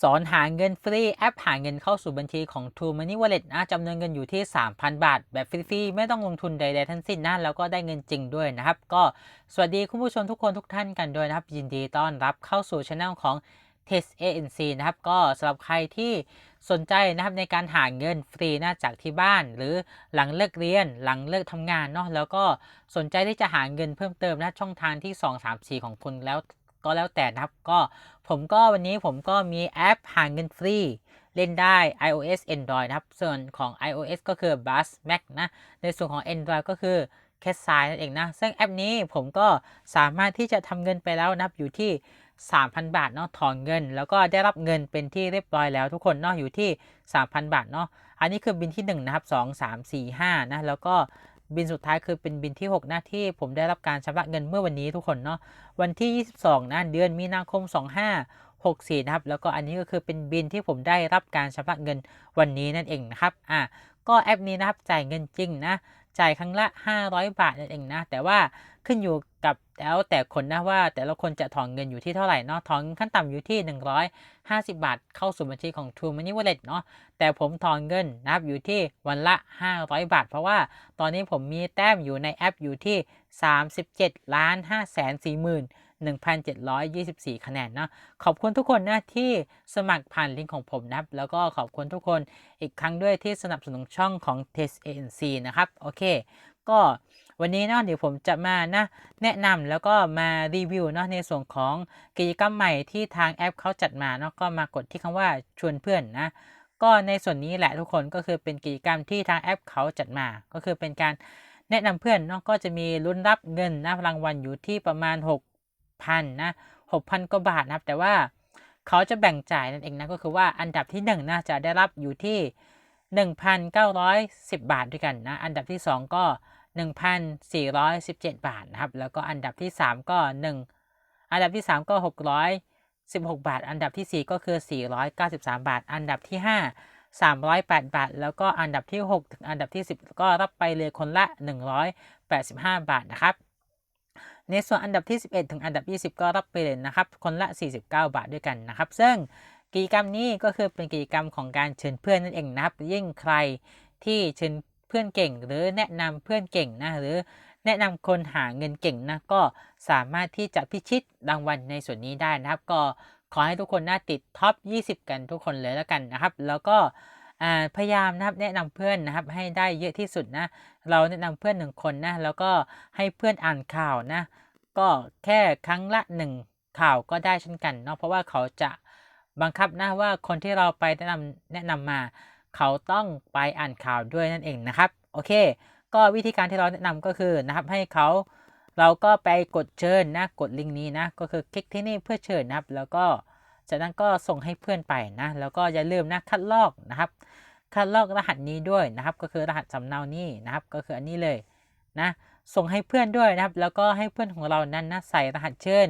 สอนหาเงินฟรี แอปหาเงินเข้าสู่บัญชีของ True Money Wallet นะจำนวนเงินอยู่ที่ 3,000 บาท แบบฟรีๆ ไม่ต้องลงทุนใดๆทั้งสิ้นนะแล้วก็ได้เงินจริงด้วยนะครับ ก็สวัสดีคุณผู้ชมทุกคนทุกท่านกันด้วยนะครับ ยินดีต้อนรับเข้าสู่ช anel ของ Test ANC นะครับ ก็สำหรับใครที่สนใจนะครับในการหาเงินฟรีนะจากที่บ้าน หรือหลังเลิกเรียนหลังเลิกทำงานเนาะแล้วก็สนใจที่จะหาเงินเพิ่มเติมนะช่องทางที่ 2 3 4 ของคุณแล้วก็แล้วแต่นะครับก็ ผมก็วันนี้ผมก็มีแอปหาเงินฟรี เล่นได้ iOS Android นะครับ ส่วนของ iOS ก็คือ Buzz Mac นะ ในส่วนของ Android ก็คือ c a t s i นั่นเองนะ ซึ่งแอปนี้ผมก็สามารถที่จะทำเงินไปแล้วนะครับอยู่ที่ 3,000 บาทเนาะถอนเงิน แล้วก็ได้รับเงินเป็นที่เรียบร้อยแล้วทุกคนเนาะอยู่ที่ 3,000 บาทเนาะอันนี้คือบินที่ 1 นะครับ 2 3 4 5 นะ แล้วก็ บินสุดท้ายคือเป็นบินที่ 6 หน้าที่ผมได้รับการชำระเงินเมื่อวันนี้ทุกคนเนาะวันที่ 22นะเดือนมีนาคม 25 64 นะครับ แล้วก็อันนี้ก็คือเป็นบินที่ผมได้รับการชำระเงินวันนี้นั่นเองนะครับอะก็แอปนี้นะครับจ่ายเงินจริงนะ จ่ายครั้งละ 500 บาทนั่นเองนะ แต่ว่าขึ้นอยู่กับแล้วแต่คนนะว่า แต่ละคนจะถอนเงินอยู่ที่เท่าไหร่เนาะถอนขั้นต่ำอยู่ที่ 150 บาท เข้าสู่บัญชีของ True Money Wallet เนาะแต่ผมถอนเงินนะครับอยู่ที่วันละ 500 บาท เพราะว่าตอนนี้ผมมีแต้มอยู่ในแอปอยู่ที่ 37ล้าน5แสน40,000 1,724 คะแนนเนาะขอบคุณทุกคนนะที่สมัครผ่านลิงก์ของผมนะครับ แล้วก็ขอบคุณทุกคนอีกครั้งด้วยที่สนับสนุนช่องของ Test ANC นะครับ โอเค ก็วันนี้เนาะเดี๋ยวผมจะมานะแนะนำแล้วก็มารีวิวเนาะในส่วนของกิจกรรมใหม่ที่ทางแอปเขาจัดมาเนาะก็มากดที่คำว่าชวนเพื่อนนะก็ในส่วนนี้แหละทุกคนก็คือเป็นกิจกรรมที่ทางแอปเขาจัดมา ก็คือเป็นการแนะนำเพื่อนเนาะก็จะมีลุ้นรับเงินนะรางวัลอยู่ที่ประมาณ 6,000นะ6,000กว่าบาทนะครับ แต่ว่าเขาจะแบ่งจ่ายนั่นเองนะ ก็คือว่าอันดับที่ 1นะจะได้รับอยู่ที่ 1,910 บาทด้วยกันนะ อันดับที่ 2 ก็ 1,417 บาทนะครับ แล้วก็อันดับที่ 3 ก็ 1 อันดับที่ 3 ก็ 616 บาท อันดับที่ 4 ก็คือ 493 บาท อันดับที่ 5 308 บาท แล้วก็อันดับที่ 6 ถึงอันดับที่ 10 ก็รับไปเลยคนละ 185 บาทนะครับ ในส่วนอันดับที่ 11 ถึงอันดับ 20 ก็รับไปเลยนะครับ คนละ 49 บาทด้วยกันนะครับ ซึ่งกิจกรรมนี้ก็คือเป็นกิจกรรมของการเชิญเพื่อนนั่นเองนะครับ ยิ่งใครที่เชิญเพื่อนเก่ง หรือแนะนำเพื่อนเก่งนะหรือแนะนำคนหาเงินเก่งนะก็สามารถที่จะพิชิตรางวัลในส่วนนี้ได้นะครับ ก็ขอให้ทุกคนน่าติดท็อป 20 กันทุกคนเลยแล้วกันนะครับ แล้วก็ พยายามนะครับแนะนำเพื่อนนะครับให้ได้เยอะที่สุดนะ เราแนะนำเพื่อนหนึ่งคนนะแล้วก็ให้เพื่อนอ่านข่าวนะ ก็แค่ครั้งละหนึ่งข่าวก็ได้เช่นกันเนาะเพราะว่าเขาจะบังคับนะว่าคนที่เราไปแนะนำแนะนำมา เขาต้องไปอ่านข่าวด้วยนั่นเองนะครับโอเค ก็วิธีการที่เราแนะนำก็คือนะครับให้เขาเราก็ไปกดเชิญนะกดลิงก์นี้นะก็คือคลิกที่นี่เพื่อเชิญนะครับแล้วก็ จากนั้นก็ส่งให้เพื่อนไปนะแล้วก็อย่าลืมนะคัดลอกนะครับคัดลอกรหัสนี้ด้วยนะครับ ก็คือรหัสสำเนานี้นะครับ ก็คืออันนี้เลยนะส่งให้เพื่อนด้วยนะครับ แล้วก็ให้เพื่อนของเรานั้นนะใส่รหัสเชิญ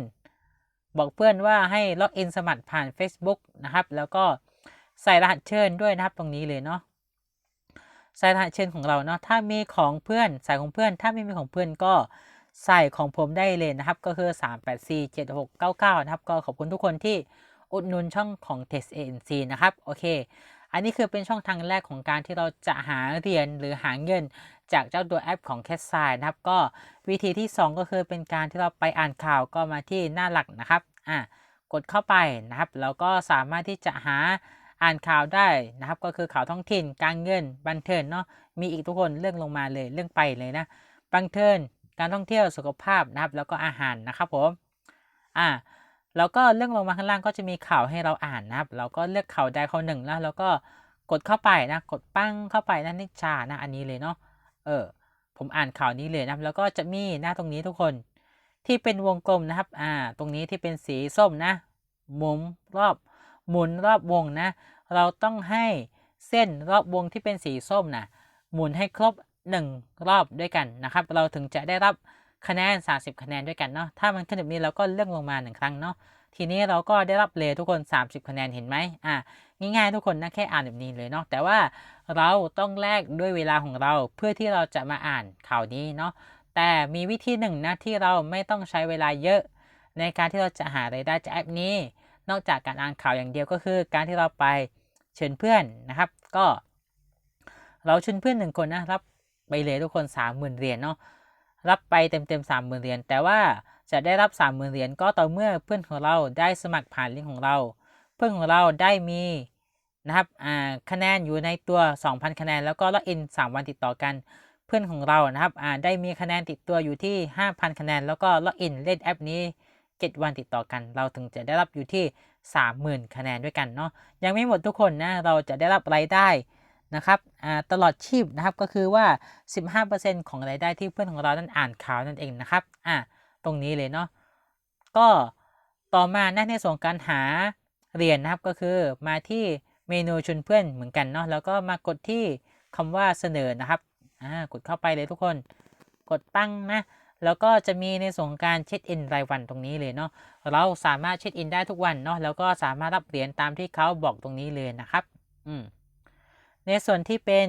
บอกเพื่อนว่าให้ล็อกอินสมัครผ่าน Facebook นะครับ แล้วก็ใส่รหัสเชิญด้วยนะครับตรงนี้เลยเนาะใส่รหัสเชิญของเราเนาะถ้ามีของเพื่อนใส่ของเพื่อน ถ้าไม่มีของเพื่อนก็ใส่ของผมได้เลยนะครับ ก็คือ 3847699 นะครับ ก็ขอบคุณทุกคนที่ อุดหนุนช่องของ Test ANC นะครับ โอเค อันนี้คือเป็นช่องทางแรกของการที่เราจะหาเหรียญหรือหาเงิน จากเจ้าตัวแอปของ c a t s i นะครับ ก็วิธีที่ 2 ก็คือเป็นการที่เราไปอ่านข่าวก็มาที่หน้าหลักนะครับ อะกดเข้าไปนะครับแล้วก็สามารถที่จะหาอ่านข่าวได้นะครับ ก็คือข่าวท้องถิ่นการเงินบันเทิงเนาะมีอีกทุกคนเรื่องลงมาเลยเรื่องไปเลยนะบันเทิงการท่องเที่ยวสุขภาพนะครับ แล้วก็อาหารนะครับผมอ่า แล้วก็เรื่องลงมาข้างล่างก็จะมีข่าวให้เราอ่านนะครับ เราก็เลือกข่าวใดข่าวหนึ่งแล้วแล้วก็กดเข้าไปนะ กดปั้งเข้าไปนะนิชานะ อันนี้เลยเนาะ เออ ผมอ่านข่าวนี้เลยนะแล้วก็จะมีหน้าตรงนี้ทุกคน ที่เป็นวงกลมนะครับ อ่า ตรงนี้ที่เป็นสีส้มนะ หมุนรอบ หมุนรอบวงนะ เราต้องให้เส้นรอบวงที่เป็นสีส้มนะหมุนให้ครบ 1 รอบด้วยกันนะครับ เราถึงจะได้รับ คะแนน 30 คะแนนด้วยกันเนาะถ้ามันขึ้นแบบนี้เราก็เลื่อนลงมาหนึ่งครั้งเนาะทีนี้เราก็ได้รับเลยทุกคน 30 คะแนนเห็นไหมอ่าง่ายๆทุกคนนะแค่อ่านแบบนี้เลยเนาะแต่ว่าเราต้องแลกด้วยเวลาของเราเพื่อที่เราจะมาอ่านข่าวนี้เนาะแต่มีวิธีหนึ่งนะที่เราไม่ต้องใช้เวลาเยอะ ในการที่เราจะหารายได้จากแอปนี้ นอกจากการอ่านข่าวอย่างเดียวก็คือ การที่เราไปเชิญเพื่อนนะครับ ก็ เราเชิญเพื่อนหนึ่งคนนะรับไปเลยทุกคนสามหมื่นเหรียญเนาะ รับไปเต็มเต็มสามหมื่นเหรียญแต่ว่าจะได้รับสามหมื่นเหรียญก็ต่อเมื่อเพื่อนของเราได้สมัครผ่านลิงก์ของเรา เพื่อนของเราได้มีนะครับอ่าคะแนนอยู่ในตัว 2,000 คะแนน แล้วก็ล็อกอิน 3 วันติดต่อกัน เพื่อนของเรานะครับอ่าได้มีคะแนนติดตัวอยู่ที่ 5,000 คะแนน แล้วก็ล็อกอินเล่นแอปนี้ 7 วันติดต่อกัน เราถึงจะได้รับอยู่ที่ 30,000 คะแนนด้วยกันเนาะ ยังไม่หมดทุกคนนะ เราจะได้รับรายได้ นะครับตลอดชีพนะครับก็คือว่า 15%ของรายได้ที่เพื่อนของเรานั้นอ่านข่าวนั่นเองนะครับอ่าตรงนี้เลยเนาะก็ต่อมานะในส่วนการหาเหรียญนนะครับก็คือมาที่เมนูชวนเพื่อนเหมือนกันเนาะแล้วก็มากดที่คำว่าเสนอนะครับอ่ากดเข้าไปเลยทุกคนกดตั้งนะแล้วก็จะมีในส่วนการเช็คอินรายวันตรงนี้เลยเนาะเราสามารถเช็คอินได้ทุกวันเนาะแล้วก็สามารถรับเหรียญตามที่เขาบอกตรงนี้เลยนะครับ อืม ในส่วนที่เป็น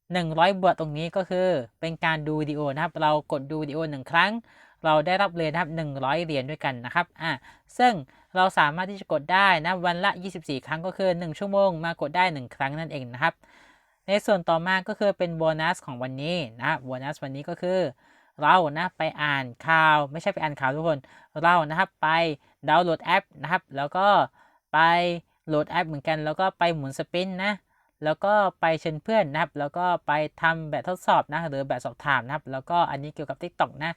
100 บวกตรงนี้ก็คือเป็นการดูวิดีโอนะครับ เรากดดูวิดีโอหนึ่งครั้ง เราได้รับเลยนะครับ 100 เหรียญด้วยกันนะครับอ่าซึ่งเราสามารถที่จะกดได้นะวันละ 24 ครั้งก็คือ 1 ชั่วโมงมากดได้ 1 ครั้งนั่นเองนะครับ ในส่วนต่อมาก็คือเป็นโบนัสของวันนี้นะโบนัสวันนี้ก็คือ เรานะไปอ่านข่าวไม่ใช่ไปอ่านข่าวทุกคน เรานะครับไปดาวน์โหลดแอปนะครับ แล้วก็ไปโหลดแอปเหมือนกันแล้วก็ไปหมุนสปินนะ แล้วก็ไปเชิญเพื่อนนะครับ แล้วก็ไปทำแบบทดสอบนะหรือแบบสอบถามนะครับ แล้วก็อันนี้เกี่ยวกับ TikTok นะ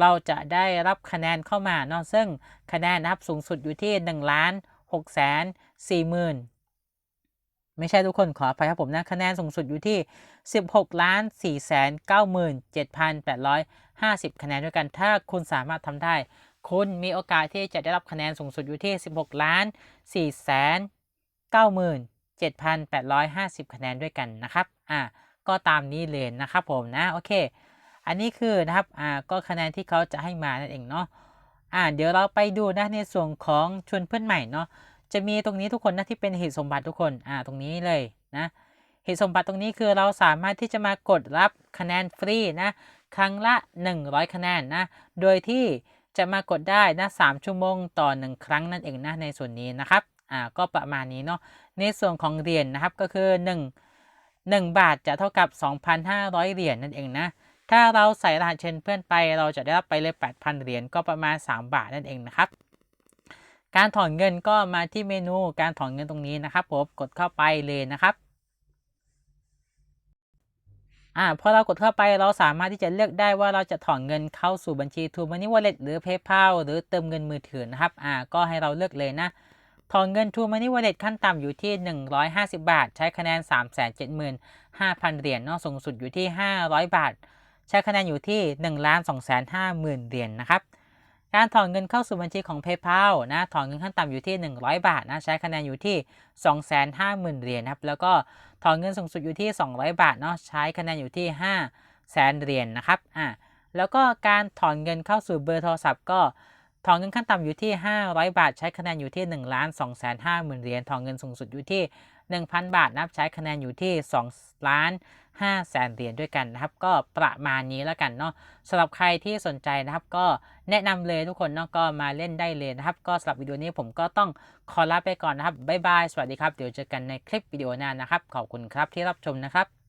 เราจะได้รับคะแนนเข้ามาเนาะซึ่งคะแนนนะครับสูงสุดอยู่ที่1ล้าน6แสน4หมื่นไม่ใช่ทุกคนขออภัยครับผมนะคะแนนสูงสุดอยู่ที่ 16ล้าน4แสน9หมื่น7,850 คะแนนด้วยกัน ถ้าคุณสามารถทำได้ คุณมีโอกาสที่จะได้รับคะแนนสูงสุดอยู่ที่ 16ล้าน4แสน9หมื่น 7,850 คะแนนด้วยกันนะครับอ่าก็ตามนี้เลยนะครับผมนะโอเค อันนี้คือนะครับอ่าก็คะแนนที่เขาจะให้มานั่นเองเนาะอ่าเดี๋ยวเราไปดูนะในส่วนของชวนเพื่อนใหม่เนาะจะมีตรงนี้ทุกคนนะที่เป็นเหตุสมบัติทุกคนอ่าตรงนี้เลยนะเหตุสมบัติตรงนี้คือเราสามารถที่จะมากดรับคะแนนฟรีนะครั้งละ 100 คะแนนนะโดยที่จะมากดได้นะ3ชั่วโมงต่อ 1 ครั้งนั่นเองนะในส่วนนี้นะครับ อ่าก็ประมาณนี้เนาะในส่วนของเหรียญนนะครับก็คือ 1 1 บาทจะเท่ากับ 2,500 เหรียญนั่นเองนะถ้าเราใส่รหัสเชิญเพื่อนไปเราจะได้รับไปเลย 8,000 เหรียญก็ประมาณ 3 บาทนั่นเองนะครับ การถอนเงินก็มาที่เมนูการถอนเงินตรงนี้นะครับผมกดเข้าไปเลยนะครับอ่าพอเรากดเข้าไปเราสามารถที่จะเลือกได้ว่าเราจะถอนเงินเข้าสู่บัญชี True Money Wallet หรือ PayPal หรือเติมเงินมือถือนะครับอ่าก็ให้เราเลือกเลยนะ อนเงิน True Money Wallet ขั้นต่ำอยู่ที่ 150 บาท ใช้คะแนน 375,000 เหรียญนาะสูงสุดอยู่ที่ 500 บาท ใช้คะแนนอยู่ที่ 1 250,000เหรียญนะครับ การถอนเงินเข้าสู่บัญชีของ PayPal นะ ถอนเงินขั้นต่ำอยู่ที่ 100 บาทนะ ใช้คะแนนอยู่ที่ 250,000 เหรียญนะครับ แล้วก็ถอนเงินสูงสุดอยู่ที่ 200 บาทเนาะ ใช้คะแนนอยู่ที่5แสนเหรียญนะครับ อ่าแล้วก็การถอนเงินเข้าสู่เบอร์โทรศัพท์ก็ ถอนเงินขั้นต่ำอยู่ที่ 500 บาท ใช้คะแนนอยู่ที่1ล้าน2แสน5หมื่นเหรียญถอนเงินสูงสุดอยู่ที่ 1,000 บาทนับใช้คะแนนอยู่ที่2ล้าน5แสนเหรียญด้วยกันนะครับ ก็ประมาณนี้แล้วกันเนาะสำหรับใครที่สนใจนะครับ ก็แนะนำเลยทุกคนเนาะก็มาเล่นได้เลยนะครับ ก็สำหรับวิดีโอนี้ผมก็ต้องขอลาไปก่อนนะครับบ๊ายบายสวัสดีครับเดี๋ยวเจอกันในคลิปวิดีโอหน้านะครับ ขอบคุณครับที่รับชมนะครับ